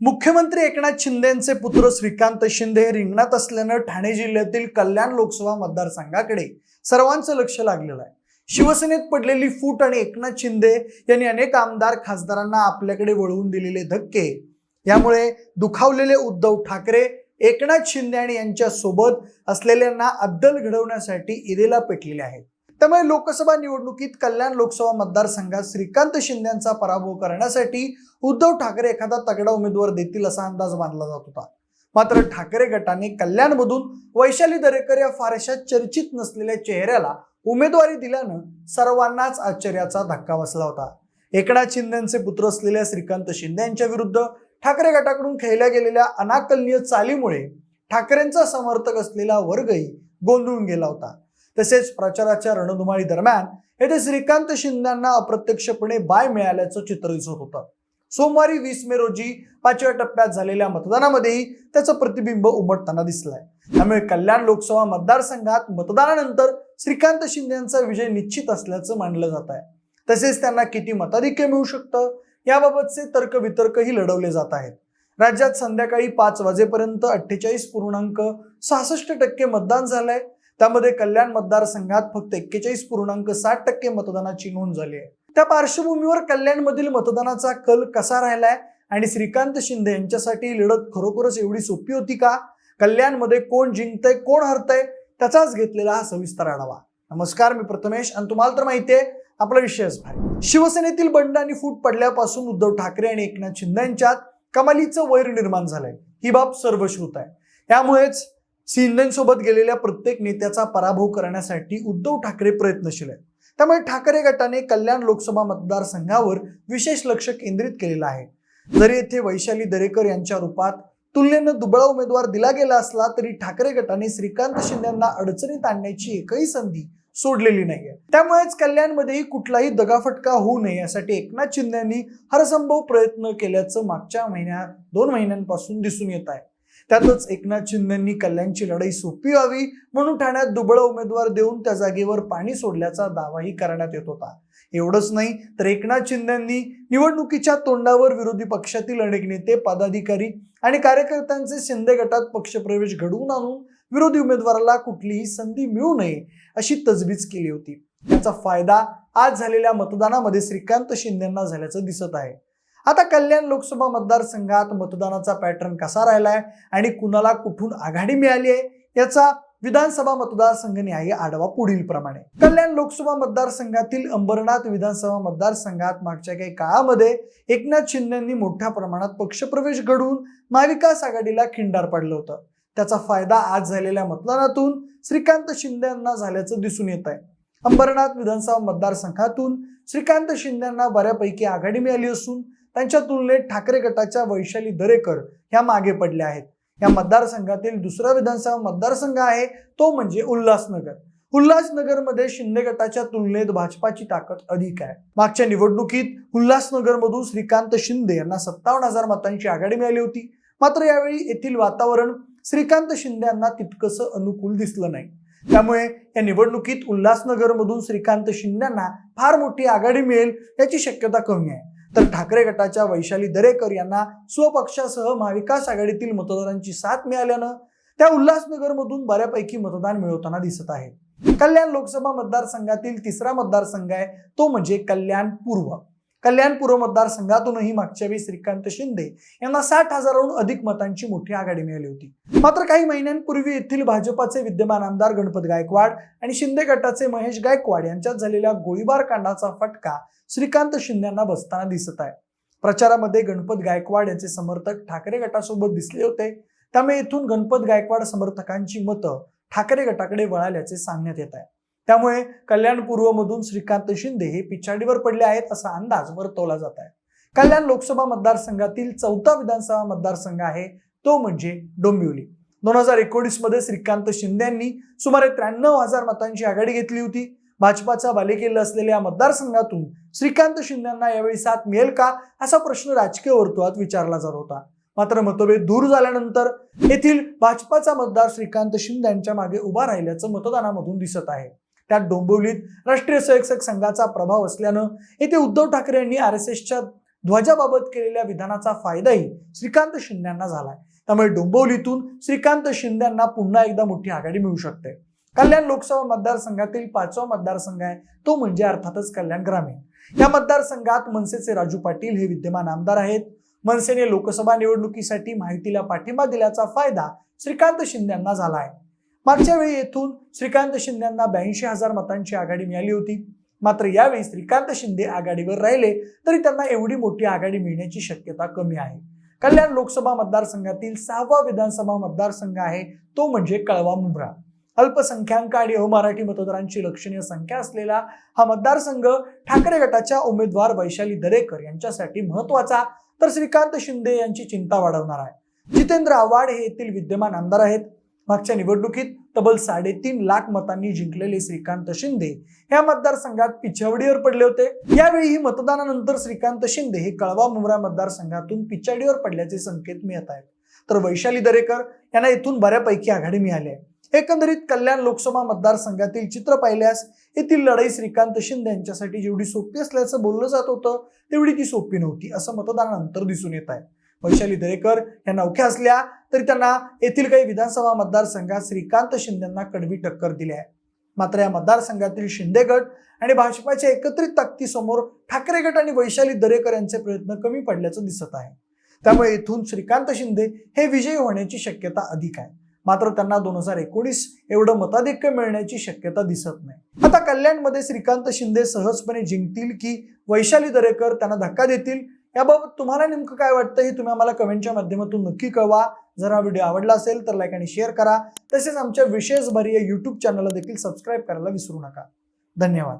मुख्यमंत्री एकनाथ शिंदेचे पुत्र श्रीकांत शिंदे हे रिंगणात असल्यानं ठाणे जिल्ह्यातील कल्याण लोकसभा मतदारसंघाकडे सर्वांचं लक्ष लागलेलं आहे. शिवसेनेत पडलेली फूट आणि एकनाथ शिंदे यांनी अनेक आमदार खासदारांना आपल्याकडे वळवून दिलेले धक्के. यामुळे दुखावलेले उद्धव ठाकरे एकनाथ शिंदे आणि यांच्या सोबत असलेल्यांना अद्दल घडवण्यासाठी इरेला पेटलेले आहेत. त्यामुळे लोकसभा निवडणुकीत कल्याण लोकसभा मतदारसंघात श्रीकांत शिंदेचा पराभव करण्यासाठी उद्धव ठाकरे एखादा तगडा उमेदवार देतील असा अंदाज बांधला जात होता. मात्र ठाकरे गटाने कल्याणमधून वैशाली दरेकर या फारशा चर्चित नसलेल्या चेहऱ्याला उमेदवारी दिल्यानं सर्वांनाच आश्चर्याचा धक्का बसला होता. एकनाथ शिंदेचे पुत्र असलेल्या श्रीकांत शिंदे यांच्या विरुद्ध ठाकरे गटाकडून खेळल्या गेलेल्या अनाकलनीय चालीमुळे ठाकरेंचा समर्थक असलेला वर्गही गोंधळून गेला होता. तसेच प्रचाराच्या रणधुमाळी दरम्यान येथे श्रीकांत शिंदेना अप्रत्यक्षपणे बाय मिळाल्याचं चित्र दिसत होतं. सोमवारी वीस मे रोजी पाचव्या टप्प्यात झालेल्या मतदानामध्येही त्याचं प्रतिबिंब उमटताना दिसलंय. त्यामुळे कल्याण लोकसभा मतदारसंघात मतदानानंतर श्रीकांत शिंदे यांचा विजय निश्चित असल्याचं मानलं जात आहे. तसेच त्यांना किती मताधिक्य मिळू शकतं याबाबतचे तर्कवितर्कही लढवले जात आहेत. राज्यात संध्याकाळी पाच वाजेपर्यंत अठ्ठेचाळीस पूर्णांक सहासष्ट टक्के मतदान झालंय. त्यामध्ये कल्याण मतदारसंघात फक्त एक्केचाळीस पूर्णांक साठ टक्के मतदानाची नोंद झाली आहे. त्या पार्श्वभूमीवर कल्याणमधील मतदानाचा कल कसा राहिलाय आणि श्रीकांत शिंदे यांच्यासाठी लढत खरोखरच एवढी सोपी होती का? कल्याणमध्ये कोण जिंकतंय कोण हरतंय त्याचाच घेतलेला हा सविस्तर आढावा. नमस्कार मी प्रथमेश आणि तुम्हाला तर माहिती आहे आपला विषयच भारी शिवसेनेतील बंड आणि फूट पडल्यापासून उद्धव ठाकरे आणि एकनाथ शिंदे यांच्यात कमालीचं वैर निर्माण झालंय. ही बाब सर्वश्रुत आहे. त्यामुळेच शिंदेसोबत गेलेल्या प्रत्येक नेत्याचा पराभव करण्यासाठी उद्धव ठाकरे प्रयत्नशील आहेत. त्यामुळे ठाकरे गटाने कल्याण लोकसभा मतदारसंघावर विशेष लक्ष केंद्रित केलेलं आहे. जरी येथे वैशाली दरेकर यांच्या रूपात तुलनेनं दुबळा उमेदवार दिला गेला असला तरी ठाकरे गटाने श्रीकांत शिंदेना अडचणीत आणण्याची एकही संधी सोडलेली नाहीये. त्यामुळेच कल्याणमध्येही कुठलाही दगाफटका होऊ नये यासाठी एकनाथ शिंदे यांनी हरसंभव प्रयत्न केल्याचं मागच्या महिन्यात दोन महिन्यांपासून दिसून येत आहे. त्यातच एकनाथ शिंदेंनी कल्याणची लढाई सोपी व्हावी म्हणून ठाण्यात दुबळा उमेदवार देऊन त्या जागेवर पाणी सोडल्याचा दावाही करण्यात येत होता. एवढंच नाही तर एकनाथ शिंदेंनी निवडणुकीच्या तोंडावर विरोधी पक्षातील अनेक नेते पदाधिकारी आणि कार्यकर्त्यांचे शिंदे गटात पक्षप्रवेश घडवून आणून विरोधी उमेदवाराला कुठलीही संधी मिळू नये अशी तजवीज केली होती. याचा फायदा आज झालेल्या मतदानामध्ये श्रीकांत शिंदेंना झाल्याचं दिसत आहे. आता कल्याण लोकसभा मतदारसंघात मतदानाचा पॅटर्न कसा राहिलाय आणि कुणाला कुठून आघाडी मिळाली आहे याचा विधानसभा मतदारसंघ न्यायी आढावा पुढील प्रमाणे. कल्याण लोकसभा मतदारसंघातील अंबरनाथ विधानसभा मतदारसंघात मागच्या काही काळामध्ये एकनाथ शिंदेंनी मोठ्या प्रमाणात पक्षप्रवेश घडवून महाविकास आघाडीला खिंडार पाडलं होतं. त्याचा फायदा आज झालेल्या मतदानातून श्रीकांत शिंदे यांना झाल्याचं दिसून येत आहे. अंबरनाथ विधानसभा मतदारसंघातून श्रीकांत शिंदेना बऱ्यापैकी आघाडी मिळाली असून त्यांच्या तुलनेत ठाकरे गटाच्या वैशाली दरेकर ह्या मागे पडल्या आहेत. या मतदारसंघातील दुसरा विधानसभा मतदारसंघ आहे तो म्हणजे उल्हासनगर. उल्हासनगरमध्ये शिंदे गटाच्या तुलनेत भाजपाची ताकद अधिक आहे. मागच्या निवडणुकीत उल्हासनगरमधून श्रीकांत शिंदे यांना सत्तावन्न हजार मतांची आघाडी मिळाली होती. मात्र यावेळी येथील वातावरण श्रीकांत शिंदे यांना तितकंसं अनुकूल दिसलं नाही. त्यामुळे या निवडणुकीत उल्हासनगरमधून श्रीकांत शिंदेना फार मोठी आघाडी मिळेल याची शक्यता कमी आहे. तर ठाकरे गटाच्या वैशाली दरेकर यांना स्वपक्षासह महाविकास आघाडीतील मतदारांची साथ मिळाल्यानं त्या उल्हासनगरमधून बऱ्यापैकी मतदान मिळवताना दिसत आहे कल्याण लोकसभा मतदारसंघातील तिसरा मतदारसंघ आहे तो म्हणजे कल्याण पूर्व कल्याण पूर्व मतदारसंघातूनही मागच्या वेळी श्रीकांत शिंदे यांना साठ हजाराहून अधिक मतांची मोठी आघाडी मिळाली होती. मात्र काही महिन्यांपूर्वी येथील भाजपाचे विद्यमान आमदार गणपत गायकवाड आणि शिंदे गटाचे महेश गायकवाड यांच्यात झालेल्या गोळीबार कांडाचा फटका श्रीकांत शिंदे यांना बसताना दिसत आहे. प्रचारामध्ये गणपत गायकवाड यांचे समर्थक ठाकरे गटासोबत दिसले होते. त्यामुळे येथून गणपत गायकवाड समर्थकांची मतं ठाकरे गटाकडे वळाल्याचे सांगण्यात येत आहे. त्यामुळे कल्याण पूर्वमधून श्रीकांत शिंदे हे पिछाडीवर पडले आहेत असा अंदाज वर्तवला जात आहे. कल्याण लोकसभा मतदारसंघातील चौथा विधानसभा मतदारसंघ आहे तो म्हणजे डोंबिवली. दोन हजार एकोणीसमध्ये श्रीकांत शिंदे यांनी सुमारे त्र्याण्णव हजार मतांची आघाडी घेतली होती. भाजपाचा बालेकिल्ला असलेल्या या मतदारसंघातून श्रीकांत शिंदेना यावेळी साथ मिळेल का असा प्रश्न राजकीय वर्तुळात विचारला जात होता. मात्र मतभेद दूर झाल्यानंतर येथील भाजपाचा मतदार श्रीकांत शिंदे यांच्या मागे उभा राहिल्याचं मतदानामधून दिसत आहे. त्यात डोंबिवलीत राष्ट्रीय स्वयंसेवक संघाचा प्रभाव असल्यानं येथे उद्धव ठाकरे यांनी आर एस एसच्या ध्वजाबाबत केलेल्या विधानाचा फायदाही श्रीकांत शिंद्यांना झालाय. त्यामुळे डोंबिवलीतून श्रीकांत शिंद्यांना पुन्हा एकदा मोठी आघाडी मिळू शकते. कल्याण लोकसभा मतदारसंघातील पाचवा मतदारसंघ आहे तो म्हणजे अर्थातच कल्याण ग्रामीण. या मतदारसंघात मनसेचे राजू पाटील हे विद्यमान आमदार आहेत. मनसेने लोकसभा निवडणुकीसाठी माहितीला पाठिंबा दिल्याचा फायदा श्रीकांत शिंदेना झाला आहे. मागच्या वेळी येथून श्रीकांत शिंदेना ब्याऐंशी हजार मतांची आघाडी मिळाली होती. मात्र यावेळी श्रीकांत शिंदे आघाडीवर राहिले तरी त्यांना एवढी मोठी आघाडी मिळण्याची शक्यता कमी आहे. कल्याण लोकसभा मतदारसंघातील सहावा विधानसभा मतदारसंघ आहे तो म्हणजे कळवा मुंब्रा. अल्पसंख्याक आणि अमराठी मतदारांची लक्षणीय संख्या असलेला हा मतदारसंघ ठाकरे गटाच्या उमेदवार वैशाली दरेकर यांच्यासाठी महत्त्वाचा तर श्रीकांत शिंदे यांची चिंता वाढवणार आहे. जितेंद्र आव्हाड हे येथील विद्यमान आमदार आहेत. मागच्या निवडणुकीत तब्बल साडेतीन लाख मतांनी जिंकलेले श्रीकांत शिंदे या मतदारसंघात पिछावडीवर पडले होते. यावेळी मतदानानंतर श्रीकांत शिंदे हे कळवा मुंब्रा मतदारसंघातून पिछाडीवर पडल्याचे संकेत मिळत आहेत. तर वैशाली दरेकर यांना इथून बऱ्यापैकी आघाडी मिळाली आहे. एकंदरीत कल्याण लोकसभा मतदारसंघातील चित्र पाहिल्यास येथील लढाई श्रीकांत शिंदे यांच्यासाठी जेवढी सोपी असल्याचं बोललं जात होतं तेवढी ती सोपी नव्हती असं मतदानानंतर दिसून येत आहे. वैशाली दरेकर या नौख्या असल्या तरी त्यांना येथील काही विधानसभा मतदारसंघात श्रीकांत शिंदेना कडवी टक्कर दिली आहे. मात्र या मतदारसंघातील शिंदे गट आणि भाजपाच्या एकत्रित ताकदीसमोर ठाकरे गट आणि वैशाली दरेकर यांचे प्रयत्न कमी पडल्याचं दिसत आहे. त्यामुळे येथून श्रीकांत शिंदे हे विजयी होण्याची शक्यता अधिक आहे. मात्र त्यांना दोन हजार एकोणीस एवढं मताधिक्य मिळण्याची शक्यता दिसत नाही. आता कल्याणमध्ये श्रीकांत शिंदे सहजपणे जिंकतील की वैशाली दरेकर त्यांना धक्का देतील? याबाबत तुम्हाला नेमकं काय वाटतं हे तुम्ही आम्हाला कमेंटच्या माध्यमातून नक्की कळवा. जर हा व्हिडिओ आवडला असेल तर लाईक आणि शेअर करा. तसेच आमच्या विशेष भरी या चॅनलला देखील सबस्क्राईब करायला विसरू नका. धन्यवाद.